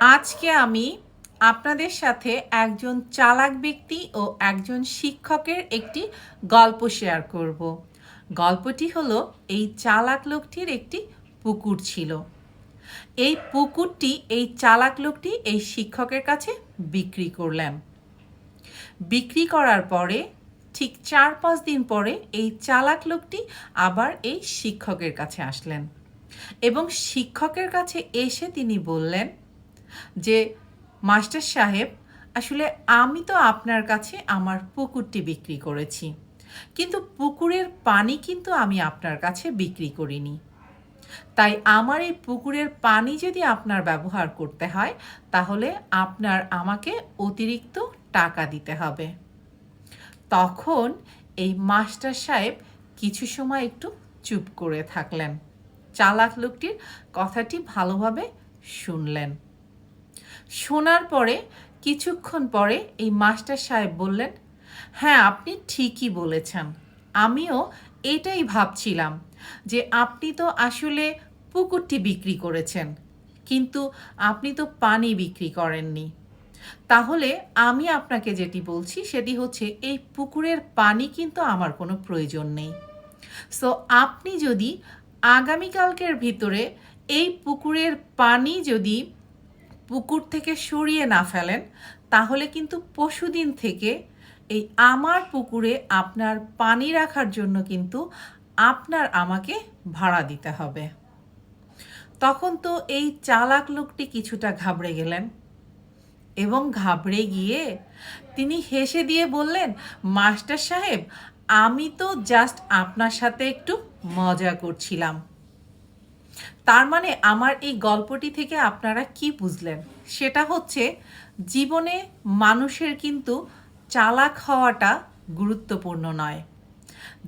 আজকে আমি আপনাদের সাথে একজন চালাক ব্যক্তি ও একজন শিক্ষকের একটি গল্প শেয়ার করব। গল্পটি হলো, এই চালাক লোকটির একটি পুকুর ছিল। এই পুকুরটি এই চালাক লোকটি এই শিক্ষকের কাছে বিক্রি করলেন। বিক্রি করার পরে, ঠিক চার পাঁচ দিন পরে এই চালাক লোকটি আবার এই শিক্ষকের কাছে আসলেন। এবং শিক্ষকের কাছে এসে তিনি বললেন যে, মাস্টার সাহেব, আসলে আমি তো আপনার কাছে আমার পুকুরটি বিক্রি করেছি। কিন্তু পুকুরের পানি কিন্তু আমি আপনার কাছে বিক্রি করিনি। তাই আমার এই পুকুরের পানি যদি আপনার ব্যবহার করতে হয়, তাহলে আপনার আমাকে অতিরিক্ত টাকা দিতে হবে। তখন এই মাস্টার সাহেব কিছু সময় একটু চুপ করে থাকলেন। চালাক লোকটির কথাটি ভালোভাবে শুনলেন। শোনার পরে, কিছুক্ষণ পরে এই মাস্টার সাহেব বললেন হ্যাঁ আপনি ঠিকই বলেছেন। আমিও এটাই ভাবছিলাম যে আপনি তো আসলে পুকুরটি বিক্রি করেছেন, কিন্তু আপনি তো পানি বিক্রি করেননি। তাহলে আমি আপনাকে যেটি বলছি, সেটি হচ্ছে এই পুকুরের পানি কিন্তু আমার কোনো প্রয়োজন নেই। সো আপনি যদি আগামীকালকের ভিতরে এই পুকুরের পানি যদি পুকুর থেকে সরিয়ে না ফেলেন, তাহলে কিন্তু পশুদিন থেকে এই আমার পুকুরে আপনার পানি রাখার জন্য কিন্তু আপনার আমাকে ভাড়া দিতে হবে। তখন তো এই চালাক লোকটি কিছুটা ঘাবড়ে গেলেন এবং ঘাবড়ে গিয়ে তিনি হেসে দিয়ে বললেন, মাস্টার সাহেব, আমি তো জাস্ট আপনার সাথে একটু মজা করছিলাম। তার মানে আমার এই গল্পটি থেকে আপনারা কি বুঝলেন? সেটা হচ্ছে জীবনে মানুষের কিন্তু চালাক হওয়াটা গুরুত্বপূর্ণ নয়।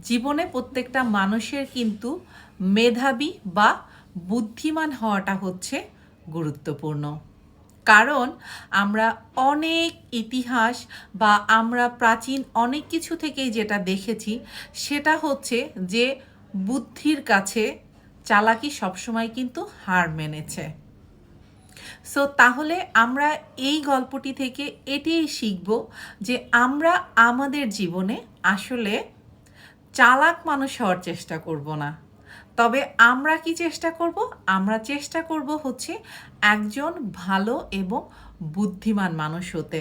জীবনে প্রত্যেকটা মানুষের কিন্তু মেধাবী বা বুদ্ধিমান হওয়াটা হচ্ছে গুরুত্বপূর্ণ। কারণ আমরা অনেক ইতিহাস বা আমরা প্রাচীন অনেক কিছু থেকেই যেটা দেখেছি, সেটা হচ্ছে যে বুদ্ধির কাছে চালাকি সবসময় কিন্তু হার মেনেছে। সো তাহলে আমরা এই গল্পটি থেকে এটাই শিখব যে আমরা আমাদের জীবনে আসলে চালাক মানুষ হওয়ার চেষ্টা করব না। তবে আমরা কি চেষ্টা করব? আমরা চেষ্টা করব হচ্ছে একজন ভালো এবং বুদ্ধিমান মানুষ হতে।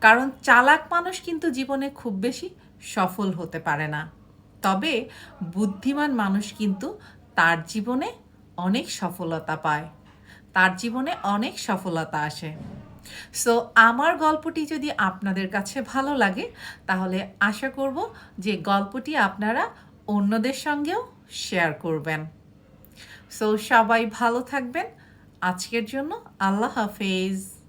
কারণ চালাক মানুষ কিন্তু জীবনে খুব বেশি সফল হতে পারে না। তবে বুদ্ধিমান মানুষ কিন্তু তার জীবনে অনেক সফলতা পায়। তার জীবনে অনেক সফলতা আসে। সো আমার গল্পটি যদি আপনাদের কাছে ভালো লাগে, তাহলে আশা করব যে গল্পটি আপনারা অন্যদের সঙ্গেও শেয়ার করবেন। সো সবাই ভালো থাকবেন। আজকের জন্য আল্লাহ হাফেজ।